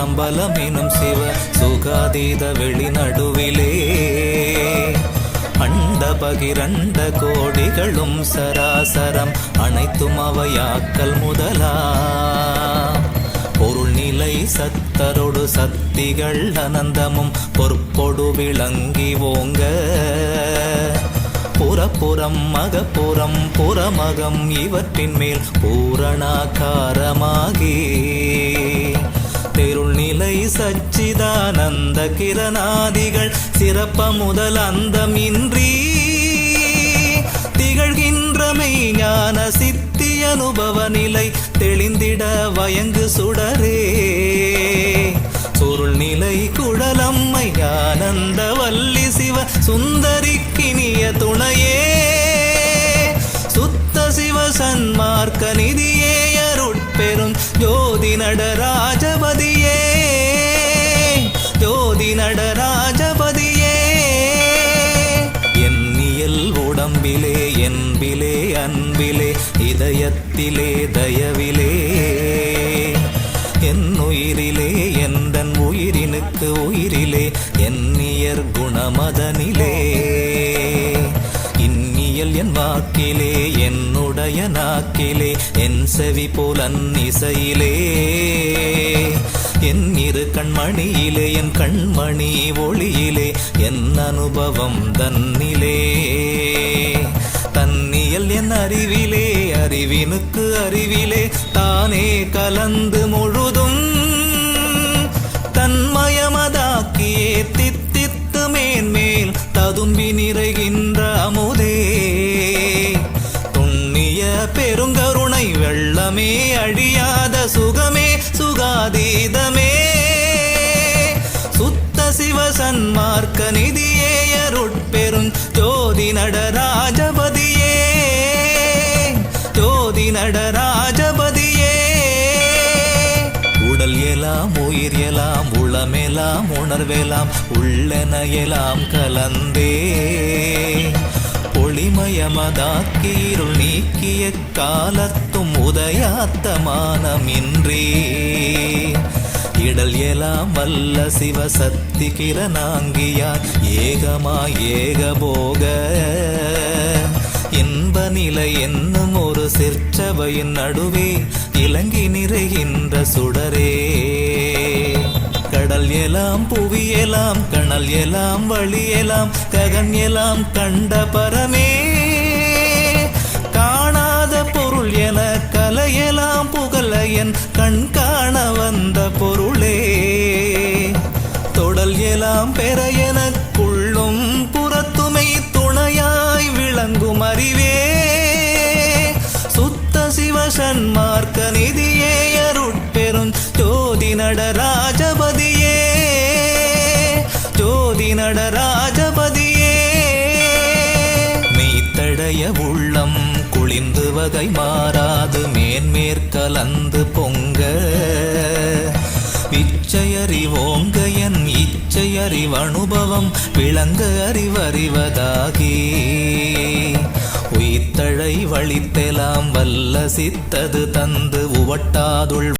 சிற்றம்பலம் எனும் சிவ சுகாதீத வெளி நடுவிலே. அண்ட பகிரண்ட கோடிகளும் சராசரம் அனைத்தும் அவையாக்கல் முதலா. பொருள் நிலை சத்தரோடு சக்திகள் அனந்தமும் பொற்பொடு விளங்கி ஓங்க. புறப்புறம் மகப்புறம் புறமகம் இவற்றின் மேல் பூரணாகாரமாகி சச்சிதானந்த கிரணாதிகள் சிறப்ப முதல் அந்தமின்றி திகழ்கின்றமை ஞான சித்தி அனுபவ நிலை தெளிந்திட வயங்கு சுடரே சுருள் நிலை குழலம்மை ஆனந்த வல்லி சிவ சுந்தரிக்கினிய துணையே சுத்த சிவ சன்மார்க்க நிதியே அருட்பெரும் ஜோதி நடரா அன்பிலே என்பிலே அன்பிலே இதயத்திலே தயவிலே. என் உயிரிலே எந்தன் உயிரினுக்கு உயிரிலே என்னியர் குணமதனிலே. இன்னியல் என் வாக்கிலே என்னுடைய நாக்கிலே என் செவி போலன் இசையிலே. என் இரு கண்மணியிலே என் கண்மணி ஒளியிலே என் அனுபவம் தன்னிலே. இனுக்கு அறிவிலே தானே கலந்து முழுதும். தன்மயமதாக்கியே தித்தித்து மேன்மேல் ததும்பி நிறைகின்ற அமுதே. துண்ணிய பெருங்கருணை வெள்ளமே அழியாத சுகமே சுகாதீதமே. சுத்த சிவசன்மார்க்க நிதியே அருட்பெரும் ஜோதி நட உடல் உயிரியலாம் உளமெலாம் உணர்வெலாம் உள்ளனையெல்லாம் கலந்தே. ஒளிமயமதாக்கி இருள் நீக்கிய காலத்தும் உதயாத்தமானமின்றே இடல் எலாம் வல்ல சிவசக்தி கிரணாங்கியார் ஏகமா ஏகபோக. இன்ப நிலை என்னும் ஒரு சிற்சபையின் நடுவே இலங்கி நிறைகின்ற சுழ எலாம் புவி எலாம் கணல் எலாம் வழி எலாம் ககன் எலாம் கண்ட பரமே. காணாத பொருள் என கலையெல்லாம் புகழ என் கண் காண வந்த பொருளே. தொடல் எலாம் பெற எனக்குள்ளும் புறத்துமை துணையாய் விளங்கும் அறிவே. சுத்த சிவசன் மார்க்க நிதியே அருட்பெரும் ஜோதி நடரா மெய்த்தடைய உள்ளம் குளிந்து வகை மாறாது மேன்மேற்கலந்து பொங்க. இச்சையறிவோங்க என் இச்சையறிவனுபவம் விளங்க அறிவறிவதாகி. உயிர்த்தழை வழித்தெலாம் வல்ல சித்தது தந்து உவட்டாதுள்